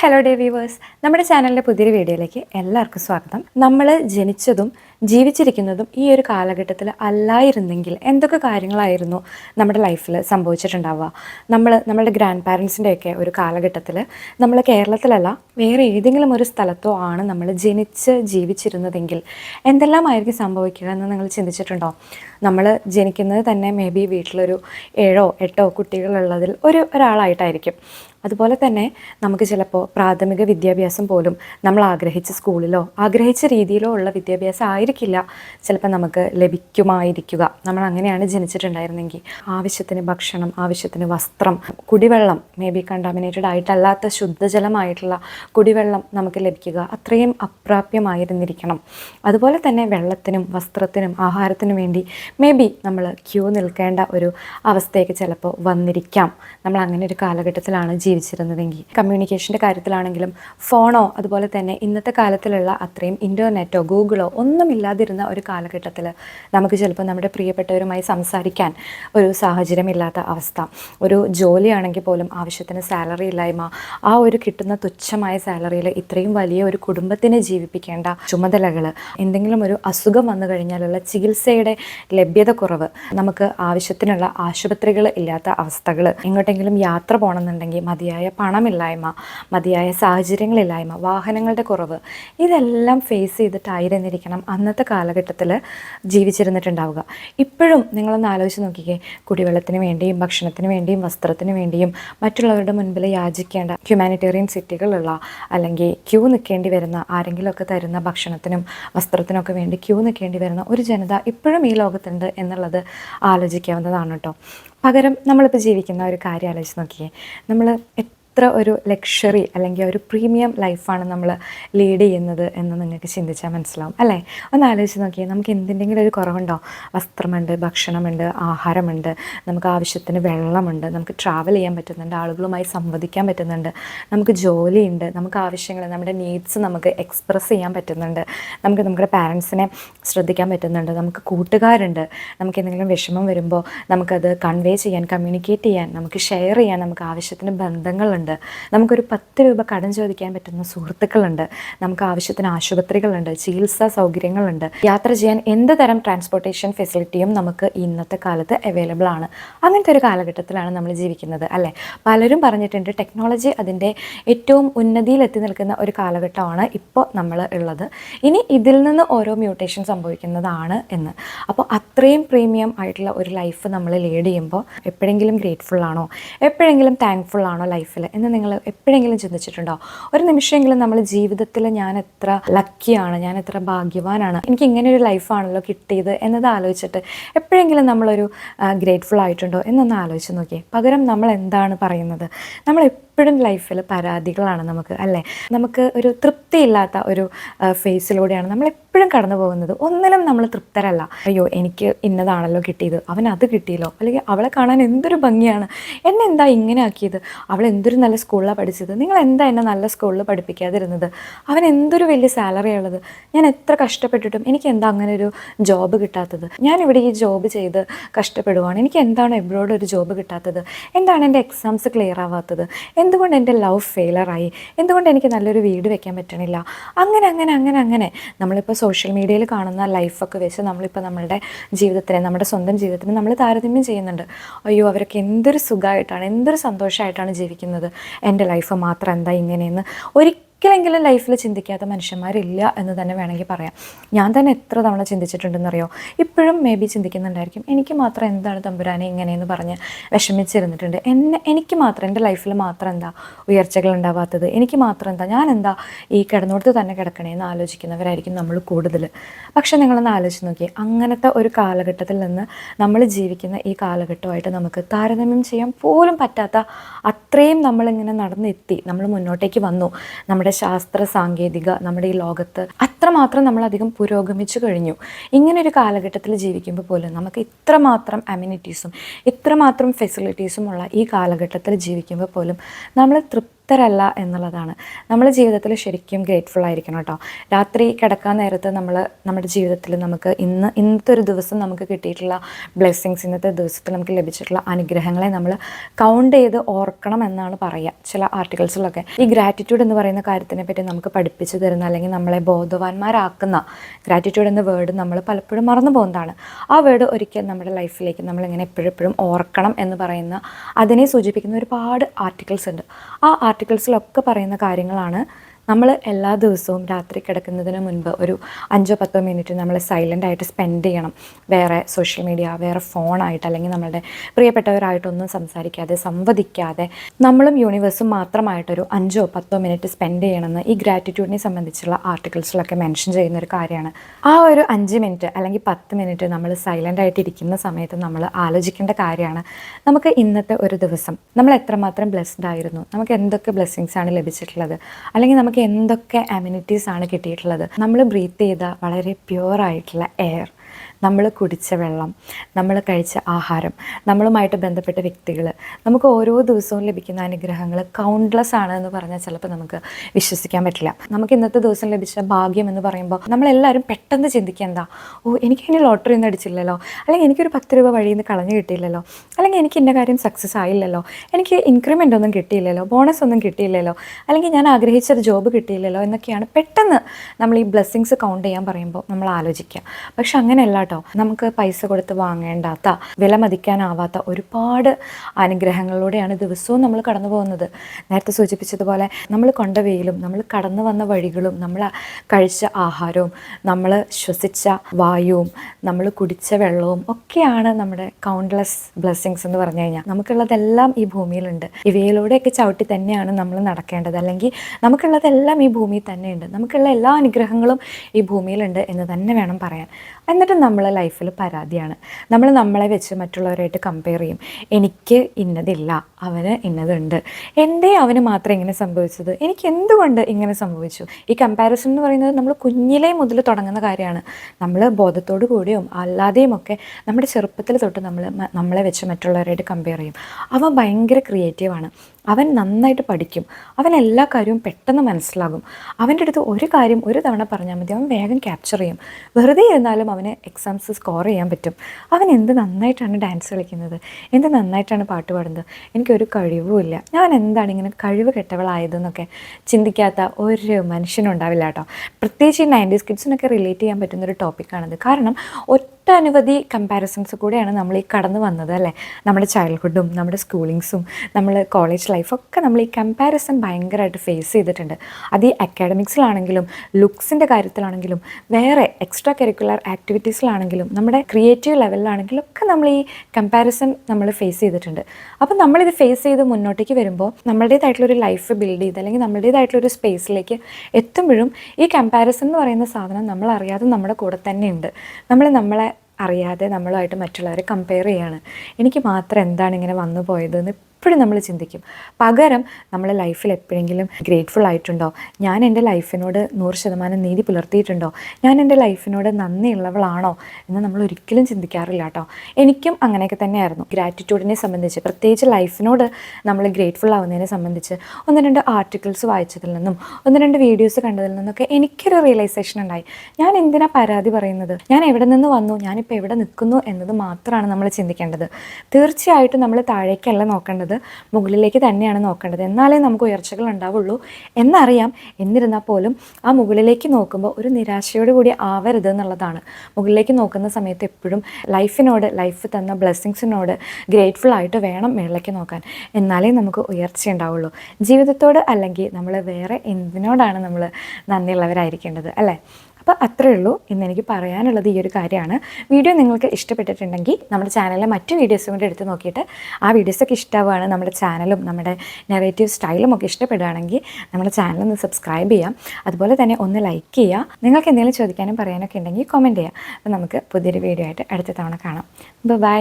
Hello day viewers നമ്മുടെ ചാനലിന്റെ പുതിയൊരു വീഡിയോയിലേക്ക് എല്ലാവർക്കും സ്വാഗതം. നമ്മൾ ജനിച്ചതും ജീവിച്ചിരിക്കുന്നതും ഈ ഒരു കാലഘട്ടത്തിൽ അല്ലായിരുന്നെങ്കിൽ എന്തൊക്കെ കാര്യങ്ങളായിരുന്നു നമ്മുടെ ലൈഫിൽ സംഭവിച്ചിട്ടുണ്ടാവുക? നമ്മൾ നമ്മുടെ ഗ്രാൻഡ് പാരൻസിന്റെയൊക്കെ ഒരു കാലഘട്ടത്തിൽ നമ്മൾ കേരളത്തിലല്ല വേറെ ഏതെങ്കിലും ഒരു സ്ഥലത്തോ ആണ് നമ്മൾ ജനിച്ച് ജീവിച്ചിരുന്നതെങ്കിൽ എന്തെല്ലാമായിരിക്കും സംഭവിക്കുക എന്ന് നിങ്ങൾ ചിന്തിച്ചിട്ടുണ്ടോ? നമ്മൾ ജനിക്കുന്നത് തന്നെ മേ ബി വീട്ടിലൊരു ഏഴോ എട്ടോ കുട്ടികളുള്ളതിൽ ഒരു ഒരാളായിട്ടായിരിക്കും. അതുപോലെ തന്നെ നമുക്ക് ചിലപ്പോൾ പ്രാഥമിക വിദ്യാഭ്യാസം പോലും നമ്മൾ ആഗ്രഹിച്ച സ്കൂളിലോ ആഗ്രഹിച്ച രീതിയിലോ ഉള്ള വിദ്യാഭ്യാസം ആയിരിക്കില്ല ചിലപ്പോൾ നമുക്ക് ലഭിക്കുമായിരിക്കുക. നമ്മൾ അങ്ങനെയാണ് ജനിച്ചിട്ടുണ്ടായിരുന്നെങ്കിൽ. ആവശ്യത്തിന് ഭക്ഷണം ആവശ്യത്തിന് വസ്ത്രം കുടിവെള്ളം മേ ബി കണ്ടാമിനേറ്റഡ് ആയിട്ടല്ലാത്ത ശുദ്ധജലമായിട്ടുള്ള കുടിവെള്ളം നമുക്ക് ലഭിക്കുക അത്രയും അപ്രാപ്യമായിരുന്നിരിക്കണം. അതുപോലെ തന്നെ വെള്ളത്തിനും വസ്ത്രത്തിനും ആഹാരത്തിനും വേണ്ടി മേ ബി നമ്മൾ ക്യൂ നിൽക്കേണ്ട ഒരു അവസ്ഥയൊക്കെ ചിലപ്പോൾ വന്നിരിക്കാം. നമ്മൾ അങ്ങനെ ഒരു കാലഘട്ടത്തിലാണ് ജീവിച്ചിരുന്നതെങ്കിൽ. കമ്മ്യൂണിക്കേഷന്റെ കാര്യത്തിലാണെങ്കിലും ഫോണോ അതുപോലെ തന്നെ ഇന്നത്തെ കാലത്തിലുള്ള അത്രയും ഇന്റർനെറ്റോ ഗൂഗിളോ ഒന്നും ഇല്ലാതിരുന്ന ഒരു കാലഘട്ടത്തിൽ നമുക്ക് ചിലപ്പോൾ നമ്മുടെ പ്രിയപ്പെട്ടവരുമായി സംസാരിക്കാൻ ഒരു സാഹചര്യമില്ലാത്ത അവസ്ഥ. ഒരു ജോലിയാണെങ്കിൽ പോലും ആവശ്യത്തിന് സാലറി ഇല്ലായ്മ ആ ഒരു കിട്ടുന്ന തുച്ഛമായ സാലറിയിൽ ഇത്രയും വലിയ ഒരു കുടുംബത്തിനെ ജീവിപ്പിക്കേണ്ട ചുമതലകൾ എന്തെങ്കിലും ഒരു അസുഖം വന്നു കഴിഞ്ഞാലുള്ള ചികിത്സയുടെ ലഭ്യത കുറവ് നമുക്ക് ആവശ്യത്തിനുള്ള ആശുപത്രികൾ ഇല്ലാത്ത അവസ്ഥകൾ എങ്ങോട്ടെങ്കിലും യാത്ര പോകണമെന്നുണ്ടെങ്കിൽ മതിയായ പണമില്ലായ്മ മതിയായ സാഹചര്യങ്ങളില്ലായ്മ വാഹനങ്ങളുടെ കുറവ് ഇതെല്ലാം ഫേസ് ചെയ്തിട്ടായിരുന്നിരിക്കണം അന്നത്തെ കാലഘട്ടത്തിൽ ജീവിച്ചിരുന്നിട്ടുണ്ടാവുക. ഇപ്പോഴും നിങ്ങളൊന്ന് ആലോചിച്ച് നോക്കിക്കേ. കുടിവെള്ളത്തിന് വേണ്ടിയും ഭക്ഷണത്തിന് വേണ്ടിയും വസ്ത്രത്തിന് വേണ്ടിയും മറ്റുള്ളവരുടെ മുൻപിൽ യാചിക്കേണ്ട ഹ്യൂമാനിറ്റേറിയൻ സിറ്റികളുള്ള അല്ലെങ്കിൽ ക്യൂ നിൽക്കേണ്ടി വരുന്ന ആരെങ്കിലുമൊക്കെ തരുന്ന ഭക്ഷണത്തിനും വസ്ത്രത്തിനൊക്കെ വേണ്ടി ക്യൂ നിൽക്കേണ്ടി വരുന്ന ഒരു ജനത ഇപ്പോഴും ഈ ലോകത്തുണ്ട് എന്നുള്ളത് ആലോചിക്കാവുന്നതാണ് കേട്ടോ. പകരം നമ്മളിപ്പോൾ ജീവിക്കുന്ന ഒരു കാര്യം ആലോചിച്ച് നോക്കിയേ നമ്മൾ എത്ര ഒരു ലക്ഷറി അല്ലെങ്കിൽ ഒരു പ്രീമിയം ലൈഫാണ് നമ്മൾ ലീഡ് ചെയ്യുന്നത് എന്ന് നിങ്ങൾക്ക് ചിന്തിച്ചാൽ മനസ്സിലാവും അല്ലേ? ഒന്ന് ആലോചിച്ച് നോക്കിയാൽ നമുക്ക് എന്തിന്റെങ്കിലും ഒരു കുറവുണ്ടോ? വസ്ത്രമുണ്ട് ഭക്ഷണമുണ്ട് ആഹാരമുണ്ട് നമുക്ക് ആവശ്യത്തിന് വെള്ളമുണ്ട് നമുക്ക് ട്രാവൽ ചെയ്യാൻ പറ്റുന്നുണ്ട് ആളുകളുമായി സംവദിക്കാൻ പറ്റുന്നുണ്ട് നമുക്ക് ജോലിയുണ്ട് നമുക്ക് ആവശ്യങ്ങൾ നമ്മുടെ നീഡ്സ് നമുക്ക് എക്സ്പ്രസ് ചെയ്യാൻ പറ്റുന്നുണ്ട് നമുക്ക് നമ്മുടെ പാരൻസിനെ ശ്രദ്ധിക്കാൻ പറ്റുന്നുണ്ട് നമുക്ക് കൂട്ടുകാരുണ്ട് നമുക്ക് എന്തെങ്കിലും വിഷമം വരുമ്പോൾ നമുക്കത് കൺവേ ചെയ്യാൻ കമ്മ്യൂണിക്കേറ്റ് ചെയ്യാൻ നമുക്ക് ഷെയർ ചെയ്യാൻ നമുക്ക് ആവശ്യത്തിന് ബന്ധങ്ങളുണ്ട്. നമുക്കൊരു പത്ത് രൂപ കടം ചോദിക്കാൻ പറ്റുന്ന സുഹൃത്തുക്കളുണ്ട്. നമുക്ക് ആവശ്യത്തിന് ആശുപത്രികളുണ്ട് ചികിത്സാ സൗകര്യങ്ങളുണ്ട്. യാത്ര ചെയ്യാൻ എന്ത് തരം ട്രാൻസ്പോർട്ടേഷൻ ഫെസിലിറ്റിയും നമുക്ക് ഇന്നത്തെ കാലത്ത് അവൈലബിൾ ആണ്. അങ്ങനത്തെ ഒരു കാലഘട്ടത്തിലാണ് നമ്മൾ ജീവിക്കുന്നത് അല്ലേ? പലരും പറഞ്ഞിട്ടുണ്ട് ടെക്നോളജി അതിന്റെ ഏറ്റവും ഉന്നതിയിൽ എത്തി നിൽക്കുന്ന ഒരു കാലഘട്ടമാണ് ഇപ്പോൾ നമ്മൾ ഉള്ളത്. ഇനി ഇതിൽ നിന്ന് ഓരോ മ്യൂട്ടേഷൻ സംഭവിക്കുന്നതാണ് എന്ന്. അപ്പോൾ അത്രയും പ്രീമിയം ആയിട്ടുള്ള ഒരു ലൈഫ് നമ്മൾ ലീഡ് ചെയ്യുമ്പോൾ എപ്പോഴെങ്കിലും ഗ്രേറ്റ്ഫുൾ ആണോ? എപ്പോഴെങ്കിലും താങ്ക്ഫുൾ ആണോ ലൈഫിൽ എന്ന് നിങ്ങൾ എപ്പോഴെങ്കിലും ചിന്തിച്ചിട്ടുണ്ടോ? ഒരു നിമിഷമെങ്കിലും നമ്മൾ ജീവിതത്തിൽ ഞാൻ എത്ര ലക്കിയാണ് ഞാൻ എത്ര ഭാഗ്യവാനാണ് എനിക്ക് ഇങ്ങനെ ഒരു ലൈഫാണല്ലോ കിട്ടിയത് എന്നത് ആലോചിച്ചിട്ട് എപ്പോഴെങ്കിലും നമ്മളൊരു ഗ്രേറ്റ്ഫുൾ ആയിട്ടുണ്ടോ? എന്നൊന്ന് ആലോചിച്ച് നോക്കിയേ. പകരം നമ്മൾ എന്താണ് പറയുന്നത്? നമ്മൾ എപ്പോഴും ലൈഫിൽ പരാതികളാണ് നമുക്ക് അല്ലേ? നമുക്ക് ഒരു തൃപ്തിയില്ലാത്ത ഒരു ഫേസിലൂടെയാണ് നമ്മൾ എപ്പോഴും കടന്നു പോകുന്നത്. ഒന്നിലും നമ്മൾ തൃപ്തരല്ല. അയ്യോ എനിക്ക് ഇന്നതാണല്ലോ കിട്ടിയത്. അവൻ അത് കിട്ടിയല്ലോ. അല്ലെങ്കിൽ അവളെ കാണാൻ എന്തൊരു ഭംഗിയാണ്. എന്നെ എന്താ ഇങ്ങനെ ആക്കിയത്? അവൾ എന്തൊരു നല്ല സ്കൂളിലാണ് പഠിച്ചത്? നിങ്ങൾ എന്താ എന്നെ നല്ല സ്കൂളിൽ പഠിപ്പിക്കാതിരുന്നത്? അവൻ എന്തൊരു വലിയ സാലറി ഉള്ളത്? ഞാൻ എത്ര കഷ്ടപ്പെട്ടിട്ടും എനിക്ക് എന്താ അങ്ങനെ ഒരു ജോബ് കിട്ടാത്തത്? ഇവിടെ ഈ ജോബ് ചെയ്ത് കഷ്ടപ്പെടുവാണ്. എനിക്ക് എന്താണ് എബ്രോഡ് ഒരു ജോബ് കിട്ടാത്തത്? എന്താണ് എന്റെ എക്സാംസ് ക്ലിയർ ആവാത്തത്? എന്തുകൊണ്ട് എന്റെ ലവ് ഫെയിലറായി? എന്തുകൊണ്ട് എനിക്ക് നല്ലൊരു വീട് വെക്കാൻ പറ്റണില്ല? അങ്ങനെ അങ്ങനെ അങ്ങനെ അങ്ങനെ. നമ്മളിപ്പോൾ സോഷ്യൽ മീഡിയയിൽ കാണുന്ന ലൈഫൊക്കെ വെച്ച് നമ്മളിപ്പോൾ നമ്മളുടെ ജീവിതത്തിനെ നമ്മുടെ സ്വന്തം ജീവിതത്തിനെ നമ്മൾ താരതമ്യം ചെയ്യുന്നുണ്ട്. അയ്യോ അവരൊക്കെ എന്തൊരു സുഖമായിട്ടാണ് എന്തൊരു സന്തോഷമായിട്ടാണ് ജീവിക്കുന്നത്. എന്റെ ലൈഫ് മാത്രം എന്താ ഇങ്ങനെയെന്ന് ഒരിക്കലും ഒരിക്കലെങ്കിലും ലൈഫിൽ ചിന്തിക്കാത്ത മനുഷ്യന്മാരില്ല എന്ന് തന്നെ വേണമെങ്കിൽ പറയാം. ഞാൻ തന്നെ എത്ര തവണ ചിന്തിച്ചിട്ടുണ്ടെന്നറിയോ? ഇപ്പോഴും മേ ബി ചിന്തിക്കുന്നുണ്ടായിരിക്കും. എനിക്ക് മാത്രം എന്താണ് തമ്പുരാനെ ഇങ്ങനെയെന്ന് പറഞ്ഞ് വിഷമിച്ചിരുന്നിട്ടുണ്ട്. എന്നെ എനിക്ക് മാത്രം എന്റെ ലൈഫിൽ മാത്രം എന്താ ഉയർച്ചകൾ ഉണ്ടാവാത്തത്? എനിക്ക് മാത്രം എന്താ ഞാൻ എന്താ ഈ കിടന്നോടത്ത് തന്നെ കിടക്കണേന്ന് ആലോചിക്കുന്നവരായിരിക്കും നമ്മൾ കൂടുതൽ. പക്ഷെ നിങ്ങളൊന്ന് ആലോചിച്ച് നോക്കിയേ. അങ്ങനത്തെ ഒരു കാലഘട്ടത്തിൽ നിന്ന് നമ്മൾ ജീവിക്കുന്ന ഈ കാലഘട്ടമായിട്ട് നമുക്ക് താരതമ്യം ചെയ്യാൻ പോലും പറ്റാത്ത അത്രയും നമ്മളിങ്ങനെ നടന്നെത്തി. നമ്മൾ മുന്നോട്ടേക്ക് വന്നു. നമ്മുടെ നമ്മുടെ ശാസ്ത്ര സാങ്കേതിക നമ്മുടെ ഈ ലോകത്ത് അത്രമാത്രം നമ്മളധികം പുരോഗമിച്ചു കഴിഞ്ഞു. ഇങ്ങനെ ഒരു കാലഘട്ടത്തിൽ ജീവിക്കുമ്പോൾ പോലും നമുക്ക് ഇത്രമാത്രം അമ്യൂണിറ്റീസും ഇത്രമാത്രം ഫെസിലിറ്റീസും ഉള്ള ഈ കാലഘട്ടത്തിൽ ജീവിക്കുമ്പോൾ പോലും നമ്മൾ തൃപ്തി തൃപ്തരല്ല എന്നുള്ളതാണ്. നമ്മൾ ജീവിതത്തിൽ ശരിക്കും ഗ്രേറ്റ്ഫുൾ ആയിരിക്കണം കേട്ടോ. രാത്രി കിടക്കാൻ നേരത്ത് നമ്മൾ നമ്മുടെ ജീവിതത്തിൽ നമുക്ക് ഇന്ന് ഇന്നത്തെ ഒരു ദിവസം നമുക്ക് കിട്ടിയിട്ടുള്ള ബ്ലെസ്സിങ്സ് ഇന്നത്തെ ദിവസത്തിൽ നമുക്ക് ലഭിച്ചിട്ടുള്ള അനുഗ്രഹങ്ങളെ നമ്മൾ കൗണ്ട് ചെയ്ത് ഓർക്കണം എന്നാണ് പറയുക ചില ആർട്ടിക്കിൾസിലൊക്കെ ഈ ഗ്രാറ്റിറ്റ്യൂഡ് എന്ന് പറയുന്ന കാര്യത്തിനെ പറ്റി നമുക്ക് പഠിപ്പിച്ചു തരുന്ന അല്ലെങ്കിൽ നമ്മളെ ബോധവാന്മാരാക്കുന്ന ഗ്രാറ്റിറ്റ്യൂഡ് എന്ന വേർഡ് നമ്മൾ പലപ്പോഴും മറന്നു പോകുന്നതാണ്. ആ വേർഡ് ഒരിക്കൽ നമ്മുടെ ലൈഫിലേക്ക് നമ്മളിങ്ങനെ എപ്പോഴും ഓർക്കണം എന്ന് പറയുന്ന അതിനെ സൂചിപ്പിക്കുന്ന ഒരുപാട് ആർട്ടിക്കിൾസ് ഉണ്ട് ആ ആർട്ടിക്കിൾസിലൊക്കെ പറയുന്ന കാര്യങ്ങളാണ്. നമ്മൾ എല്ലാ ദിവസവും രാത്രി കിടക്കുന്നതിന് മുൻപ് ഒരു അഞ്ചോ പത്തോ മിനിറ്റ് നമ്മൾ സൈലന്റ് ആയിട്ട് സ്പെൻഡ് ചെയ്യണം. വേറെ സോഷ്യൽ മീഡിയ വേറെ ഫോണായിട്ട് അല്ലെങ്കിൽ നമ്മളുടെ പ്രിയപ്പെട്ടവരായിട്ടൊന്നും സംസാരിക്കാതെ സംവദിക്കാതെ നമ്മളും യൂണിവേഴ്സും മാത്രമായിട്ടൊരു അഞ്ചോ പത്തോ മിനിറ്റ് സ്പെൻഡ് ചെയ്യണമെന്ന് ഈ ഗ്രാറ്റിറ്റ്യൂഡിനെ സംബന്ധിച്ചുള്ള ആർട്ടിക്കിൾസിലൊക്കെ മെൻഷൻ ചെയ്യുന്ന ഒരു കാര്യമാണ്. ആ ഒരു അഞ്ച് മിനിറ്റ് അല്ലെങ്കിൽ പത്ത് മിനിറ്റ് നമ്മൾ സൈലന്റ് ആയിട്ട് ഇരിക്കുന്ന സമയത്ത് നമ്മൾ ആലോചിക്കേണ്ട കാര്യമാണ്. നമുക്ക് ഇന്നത്തെ ഒരു ദിവസം നമ്മൾ എത്രമാത്രം ബ്ലെസ്ഡ് ആയിരുന്നു? നമുക്ക് എന്തൊക്കെ ബ്ലെസ്സിങ്സ് ആണ് ലഭിച്ചിട്ടുള്ളത്? അല്ലെങ്കിൽ നമുക്ക് എന്തൊക്കെ അമ്യൂണിറ്റീസ് ആണ് കിട്ടിയിട്ടുള്ളത്? നമ്മൾ ബ്രീത്ത് ചെയ്ത വളരെ പ്യുവർ ആയിട്ടുള്ള എയർ നമ്മൾ കുടിച്ച വെള്ളം നമ്മൾ കഴിച്ച ആഹാരം നമ്മളുമായിട്ട് ബന്ധപ്പെട്ട വ്യക്തികൾ നമുക്ക് ഓരോ ദിവസവും ലഭിക്കുന്ന അനുഗ്രഹങ്ങൾ കൗണ്ട്ലെസ് ആണ് എന്ന് പറഞ്ഞാൽ ചിലപ്പോൾ നമുക്ക് വിശ്വസിക്കാൻ പറ്റില്ല. നമുക്ക് ഇന്നത്തെ ദിവസം ലഭിച്ച ഭാഗ്യം എന്ന് പറയുമ്പോൾ നമ്മളെല്ലാവരും പെട്ടെന്ന് ചിന്തിക്കുക എന്താ? ഓ എനിക്ക് ഇനി ലോട്ടറി ഒന്നും അടിച്ചില്ലല്ലോ. അല്ലെങ്കിൽ എനിക്കൊരു പത്ത് രൂപ വഴിയിൽ നിന്ന് കളഞ്ഞു കിട്ടിയില്ലല്ലോ. അല്ലെങ്കിൽ എനിക്ക് ഇന്ന കാര്യം സക്സസ് ആയില്ലല്ലോ. എനിക്ക് ഇൻക്രിമെന്റ് ഒന്നും കിട്ടിയില്ലല്ലോ. ബോണസ് ഒന്നും കിട്ടിയില്ലല്ലോ. അല്ലെങ്കിൽ ഞാൻ ആഗ്രഹിച്ചൊരു ജോബ് കിട്ടിയില്ലല്ലോ എന്നൊക്കെയാണ് പെട്ടെന്ന് നമ്മൾ ഈ ബ്ലെസ്സിങ്സ് കൗണ്ട് ചെയ്യാൻ പറയുമ്പോൾ നമ്മൾ ആലോചിക്കുക. പക്ഷെ അങ്ങനെയല്ല കേട്ടോ നമുക്ക് പൈസ കൊടുത്ത് വാങ്ങേണ്ടാത്ത വില മതിക്കാനാവാത്ത ഒരുപാട് അനുഗ്രഹങ്ങളിലൂടെയാണ് ദിവസവും നമ്മൾ കടന്നു പോകുന്നത്. നേരത്തെ സൂചിപ്പിച്ചതുപോലെ നമ്മൾ കൊണ്ട വെയിലും നമ്മൾ കടന്നു വന്ന വഴികളും നമ്മൾ കഴിച്ച ആഹാരവും നമ്മൾ ശ്വസിച്ച വായുവും നമ്മൾ കുടിച്ച വെള്ളവും ഒക്കെയാണ് നമ്മുടെ കൗണ്ട്ലെസ് ബ്ലെസ്സിങ്സ് എന്ന് പറഞ്ഞു കഴിഞ്ഞാൽ. നമുക്കുള്ളതെല്ലാം ഈ ഭൂമിയിലുണ്ട്. ഇവയിലൂടെയൊക്കെ ചവിട്ടി തന്നെയാണ് നമ്മൾ നടക്കേണ്ടത്. അല്ലെങ്കിൽ നമുക്കുള്ളതെല്ലാം ഈ ഭൂമിയിൽ തന്നെയുണ്ട്. നമുക്കുള്ള എല്ലാ അനുഗ്രഹങ്ങളും ഈ ഭൂമിയിലുണ്ട് എന്ന് തന്നെ വേണം പറയാൻ. എന്നിട്ട് നമ്മൾ ലൈഫിൽ പരാതിയാണ്. നമ്മൾ നമ്മളെ വെച്ച് മറ്റുള്ളവരായിട്ട് കമ്പയർ ചെയ്യും. എനിക്ക് ഇന്നതില്ല അവന് ഇന്നതുണ്ട്. എന്തേ അവന് മാത്രം ഇങ്ങനെ സംഭവിച്ചത്? എനിക്ക് എന്തുകൊണ്ട് ഇങ്ങനെ സംഭവിച്ചു? ഈ കമ്പാരിസൺ എന്ന് പറയുന്നത് നമ്മൾ കുഞ്ഞിലേ മുതൽ തുടങ്ങുന്ന കാര്യമാണ്. നമ്മൾ ബോധത്തോടു കൂടിയും അല്ലാതെയും ഒക്കെ നമ്മുടെ ചെറുപ്പത്തിൽ തൊട്ട് നമ്മൾ നമ്മളെ വെച്ച് മറ്റുള്ളവരായിട്ട് കമ്പയർ ചെയ്യും. അവ ഭയങ്കര ക്രിയേറ്റീവാണ് അവൻ നന്നായിട്ട് പഠിക്കും. അവൻ എല്ലാ കാര്യവും പെട്ടെന്ന് മനസ്സിലാകും. അവന്റെ അടുത്ത് ഒരു കാര്യം ഒരു തവണ പറഞ്ഞാൽ മതി. അവൻ വേഗം ക്യാപ്ചർ ചെയ്യും. വെറുതെ ഇരുന്നാലും അവന് എക്സാംസ് സ്കോർ ചെയ്യാൻ പറ്റും. അവൻ എന്ത് നന്നായിട്ടാണ് ഡാൻസ് കളിക്കുന്നത്? എന്ത് നന്നായിട്ടാണ് പാട്ട് പാടുന്നത്? എനിക്കൊരു കഴിവുമില്ല ഞാൻ എന്താണ് ഇങ്ങനെ കഴിവ് കെട്ടവളായതെന്നൊക്കെ ചിന്തിക്കാത്ത ഒരു മനുഷ്യനുണ്ടാവില്ല കേട്ടോ. പ്രത്യേകിച്ച് ഈ നയന്റീസ് കിഡ്സിനൊക്കെ റിലേറ്റ് ചെയ്യാൻ പറ്റുന്ന ഒരു ടോപ്പിക്കാണത് കാരണം ഒട്ടനവധി കമ്പാരിസൺസ് കൂടെയാണ് നമ്മൾ ഈ കടന്നു വന്നത് അല്ലേ? നമ്മുടെ ചൈൽഡ്ഹുഡും നമ്മുടെ സ്കൂളിങ്സും നമ്മൾ കോളേജ് ലൈഫൊക്കെ നമ്മൾ ഈ കമ്പാരിസൺ ഭയങ്കരമായിട്ട് ഫേസ് ചെയ്തിട്ടുണ്ട്. അത് ഈ അക്കാഡമിക്സിലാണെങ്കിലും ലുക്സിന്റെ കാര്യത്തിലാണെങ്കിലും വേറെ എക്സ്ട്രാ കരിക്കുലർ ആക്ടിവിറ്റീസിലാണെങ്കിലും നമ്മുടെ ക്രിയേറ്റീവ് ലെവലിലാണെങ്കിലും ഒക്കെ നമ്മൾ ഈ കമ്പാരിസൺ നമ്മൾ ഫേസ് ചെയ്തിട്ടുണ്ട്. അപ്പം നമ്മളിത് ഫേസ് ചെയ്ത് മുന്നോട്ടേക്ക് വരുമ്പോൾ നമ്മളുടേതായിട്ടുള്ളൊരു ലൈഫ് ബിൽഡ് ചെയ്ത് അല്ലെങ്കിൽ നമ്മളുടേതായിട്ടുള്ളൊരു സ്പേസിലേക്ക് എത്തുമ്പോഴും ഈ കമ്പാരിസൺ എന്ന് പറയുന്ന സാധനം നമ്മൾ അറിയാതെ നമ്മുടെ കൂടെ തന്നെയുണ്ട് നമ്മൾ നമ്മളെ അറിയാതെ നമ്മളുമായിട്ട് മറ്റുള്ളവരെ കമ്പയർ ചെയ്യാണ്. എനിക്ക് മാത്രം എന്താണ് ഇങ്ങനെ വന്നു പോയതെന്ന് എപ്പോഴും നമ്മൾ ചിന്തിക്കും. പകരം നമ്മൾ ലൈഫിൽ എപ്പോഴെങ്കിലും ഗ്രേറ്റ്ഫുൾ ആയിട്ടുണ്ടോ? ഞാൻ എന്റെ ലൈഫിനോട് നൂറ് ശതമാനം നീതി പുലർത്തിയിട്ടുണ്ടോ? ഞാൻ എന്റെ ലൈഫിനോട് നന്ദിയുള്ളവളാണോ? എന്ന് നമ്മൾ ഒരിക്കലും ചിന്തിക്കാറില്ല കേട്ടോ. എനിക്കും അങ്ങനെയൊക്കെ തന്നെയായിരുന്നു. ഗ്രാറ്റിറ്റ്യൂഡിനെ സംബന്ധിച്ച് പ്രത്യേകിച്ച് ലൈഫിനോട് നമ്മൾ ഗ്രേറ്റ്ഫുൾ ആവുന്നതിനെ സംബന്ധിച്ച് ഒന്ന് രണ്ട് ആർട്ടിക്കിൾസ് വായിച്ചതിൽ നിന്നും ഒന്ന് രണ്ട് വീഡിയോസ് കണ്ടതിൽ നിന്നൊക്കെ എനിക്കൊരു റിയലൈസേഷൻ ഉണ്ടായി. ഞാൻ എന്തിനാ പരാതി പറയുന്നത്? ഞാൻ എവിടെ നിന്ന് വന്നു? ഞാനിപ്പോൾ എവിടെ നിൽക്കുന്നു എന്നത് മാത്രമാണ് നമ്മൾ ചിന്തിക്കേണ്ടത്. തീർച്ചയായിട്ടും നമ്മൾ താഴേക്കല്ല നോക്കേണ്ടത്. മുകളിലേക്ക് തന്നെയാണ് നോക്കേണ്ടത്. എന്നാലേ നമുക്ക് ഉയർച്ചകൾ ഉണ്ടാവുള്ളൂ. എന്നറിയാം എന്നിരുന്നാൽ പോലും ആ മുകളിലേക്ക് നോക്കുമ്പോൾ ഒരു നിരാശയോട് കൂടി ആവരുത് എന്നുള്ളതാണ്. മുകളിലേക്ക് നോക്കുന്ന സമയത്ത് എപ്പോഴും ലൈഫിനോട് ലൈഫ് തന്ന ബ്ലെസ്സിങ്സിനോട് ഗ്രേറ്റ്ഫുൾ ആയിട്ട് വേണം മേളിലേക്ക് നോക്കാൻ. എന്നാലേ നമുക്ക് ഉയർച്ച ഉണ്ടാവുള്ളൂ. ജീവിതത്തോട് അല്ലെങ്കിൽ നമ്മൾ വേറെ എന്തിനോടാണ് നമ്മൾ നന്ദിയുള്ളവരായിരിക്കേണ്ടത് അല്ലേ? അപ്പോൾ അത്രയേ ഉള്ളൂ. ഇന്ന് എനിക്ക് പറയാനുള്ളത് ഈ ഒരു കാര്യമാണ്. വീഡിയോ നിങ്ങൾക്ക് ഇഷ്ടപ്പെട്ടിട്ടുണ്ടെങ്കിൽ നമ്മുടെ ചാനലിലെ മറ്റു വീഡിയോസും കൂടി എടുത്ത് നോക്കിയിട്ട് ആ വീഡിയോസൊക്കെ ഇഷ്ടമാവുകയാണ്. നമ്മുടെ ചാനലും നമ്മുടെ നെറേറ്റീവ് സ്റ്റൈലും ഒക്കെ ഇഷ്ടപ്പെടുകയാണെങ്കിൽ നമ്മുടെ ചാനൽ ഒന്ന് സബ്സ്ക്രൈബ് ചെയ്യാം അതുപോലെ തന്നെ ഒന്ന് ലൈക്ക് ചെയ്യുക. നിങ്ങൾക്ക് എന്തെങ്കിലും ചോദിക്കാനും പറയാനൊക്കെ ഉണ്ടെങ്കിൽ കമന്റ് ചെയ്യുക. അപ്പോൾ നമുക്ക് പുതിയൊരു വീഡിയോ ആയിട്ട് അടുത്ത തവണ കാണാം. ബൈ